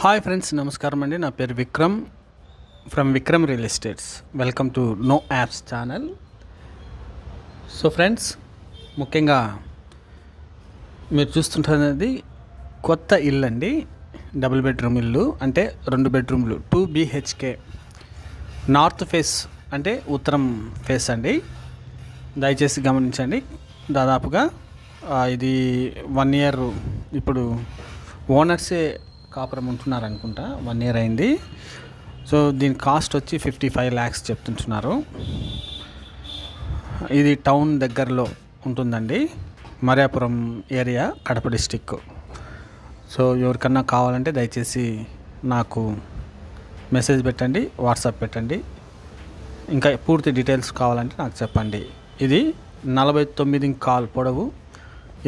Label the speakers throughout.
Speaker 1: Hi friends నమస్కారం అండి. నా పేరు Vikram from Vikram real estates. Welcome to no apps channel. So friends ముఖ్యంగా మీరు చూస్తుంటున్నది కొత్త ఇల్లు అండి. డబుల్ బెడ్రూమ్ ఇల్లు అంటే రెండు బెడ్రూమ్లు టూ బీహెచ్కే. నార్త్ ఫేస్ అంటే ఉత్తరం ఫేస్ అండి. దయచేసి గమనించండి. దాదాపుగా ఇది వన్ ఇయర్ ఇప్పుడు ఓనర్సే కాపురం ఉంటున్నారు అనుకుంటా వన్ ఇయర్ అయింది. సో దీని కాస్ట్ వచ్చి ఫిఫ్టీ ఫైవ్ ల్యాక్స్ చెప్తుంటున్నారు. ఇది టౌన్ దగ్గరలో ఉంటుందండి Mariyapuram area Kadapa district so ఎవరికన్నా కావాలంటే దయచేసి నాకు మెసేజ్ పెట్టండి వాట్సాప్ పెట్టండి. ఇంకా పూర్తి డీటెయిల్స్ కావాలంటే నాకు చెప్పండి. ఇది నలభై తొమ్మిది కాల్ పొడవు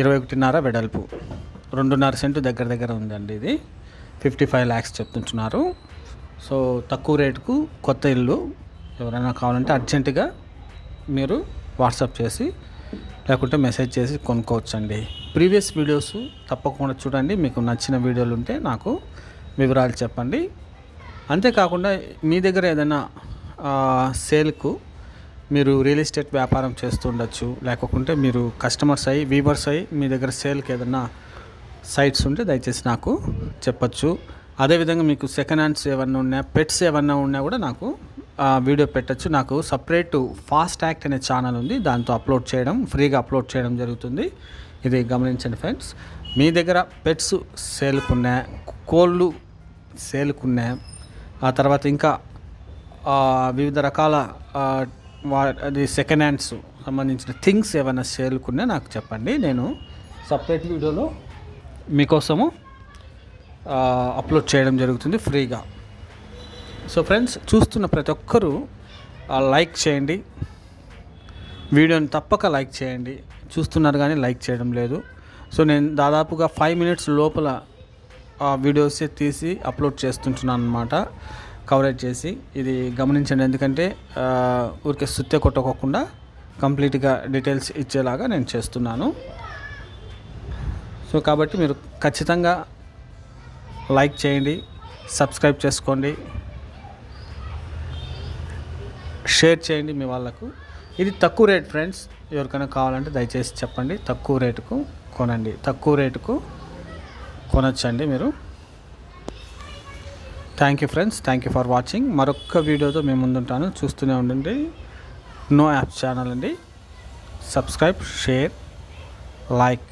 Speaker 1: ఇరవై ఒకటిన్నర వెడల్పు. రెండున్నర సెంటు దగ్గర దగ్గర ఉందండి ఇది. ఫిఫ్టీ ఫైవ్ ల్యాక్స్ చెప్తుంటున్నారు. సో తక్కువ రేటుకు కొత్త ఇల్లు ఎవరైనా కావాలంటే అర్జెంటుగా మీరు వాట్సాప్ చేసి లేకుంటే మెసేజ్ చేసి కొనుక్కోవచ్చండి. ప్రీవియస్ వీడియోస్ తప్పకుండా చూడండి. మీకు నచ్చిన వీడియోలు ఉంటే నాకు వివరాలు చెప్పండి. అంతేకాకుండా మీ దగ్గర ఏదైనా సేల్కు మీరు రియల్ ఎస్టేట్ వ్యాపారం చేస్తుండొచ్చు లేకుంటే మీరు కస్టమర్స్ అయ్యి వీవర్స్ అయ్యి మీ దగ్గర సేల్కి ఏదైనా సైట్స్ ఉంటే దయచేసి నాకు చెప్పచ్చు. అదేవిధంగా మీకు సెకండ్ హ్యాండ్స్ ఏమన్నా ఉన్నా పెట్స్ ఏమన్నా ఉన్నా కూడా నాకు వీడియో పెట్టచ్చు. నాకు సపరేట్ ఫాస్ట్ యాక్ట్ అనే ఛానల్ ఉంది. దాంతో అప్లోడ్ చేయడం ఫ్రీగా అప్లోడ్ చేయడం జరుగుతుంది. ఇది గమనించండి ఫ్రెండ్స్ మీ దగ్గర పెట్స్ సేల్కున్నా కోళ్ళు సేల్కున్నా ఆ తర్వాత ఇంకా వివిధ రకాల వా- అది సెకండ్ హ్యాండ్స్ సంబంధించిన థింగ్స్ ఏమైనా సేల్కున్నా నాకు చెప్పండి. నేను సపరేట్ వీడియోలో మీకోసము అప్లోడ్ చేయడం జరుగుతుంది ఫ్రీగా. సో ఫ్రెండ్స్ చూస్తున్న ప్రతి ఒక్కరూ లైక్ చేయండి. వీడియోని తప్పక లైక్ చేయండి. చూస్తున్నారు కానీ లైక్ చేయడం లేదు. సో నేను దాదాపుగా ఫైవ్ మినిట్స్ లోపల వీడియోసే వీడియోస్ తీసి అప్లోడ్ చేస్తుంటున్నాను అనమాట కవరేజ్ చేసి. ఇది గమనించండి. ఎందుకంటే ఊరికే సుత్తే కొట్టుకోకుండా కంప్లీట్గా డీటెయిల్స్ ఇచ్చేలాగా నేను చేస్తున్నాను. సో కాబట్టి మీరు ఖచ్చితంగా లైక్ చేయండి సబ్స్క్రైబ్ చేసుకోండి షేర్ చేయండి మీ వాళ్ళకు. ఇది తక్కువ రేట్ ఫ్రెండ్స్ ఎవరికైనా కావాలంటే దయచేసి చెప్పండి. తక్కువ రేటుకు కొనండి. తక్కువ రేటుకు కొనొచ్చండి మీరు. Thank you friends thank you for watching మరొక వీడియోతో మేము ముందుంటాను. చూస్తూనే ఉండండి. నో యాప్ ఛానల్ అండి. Subscribe share like